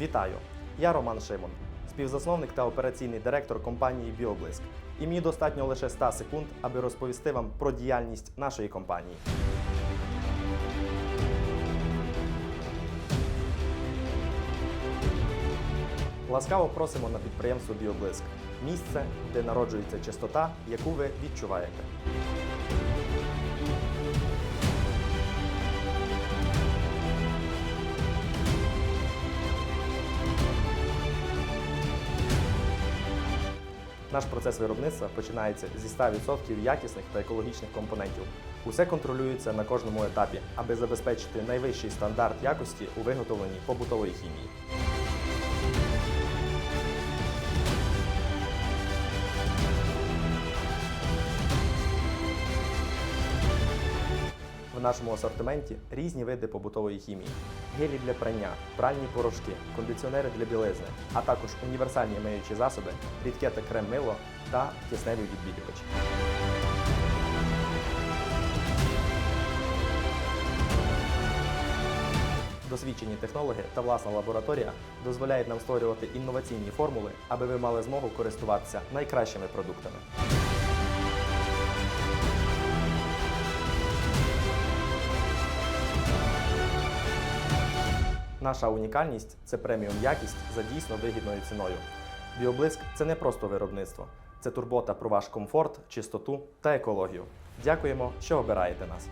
Вітаю! Я Роман Шимон, співзасновник та операційний директор компанії Біоблиск. І мені достатньо лише 100 секунд, аби розповісти вам про діяльність нашої компанії. Ласкаво просимо на підприємство Біоблиск місце, де народжується чистота, яку ви відчуваєте. Наш процес виробництва починається зі 100% якісних та екологічних компонентів. Усе контролюється на кожному етапі, аби забезпечити найвищий стандарт якості у виготовленні побутової хімії. Нашому асортименті різні види побутової хімії: гелі для прання, пральні порошки, кондиціонери для білизни, а також універсальні миючі засоби, рідке та крем мило та кисневі відбілювачі. Досвідчені технологи та власна лабораторія дозволяють нам створювати інноваційні формули, аби ви мали змогу користуватися найкращими продуктами. Наша унікальність це преміум якість за дійсно вигідною ціною. Біоблиск це не просто виробництво, це турбота про ваш комфорт, чистоту та екологію. Дякуємо, що обираєте нас.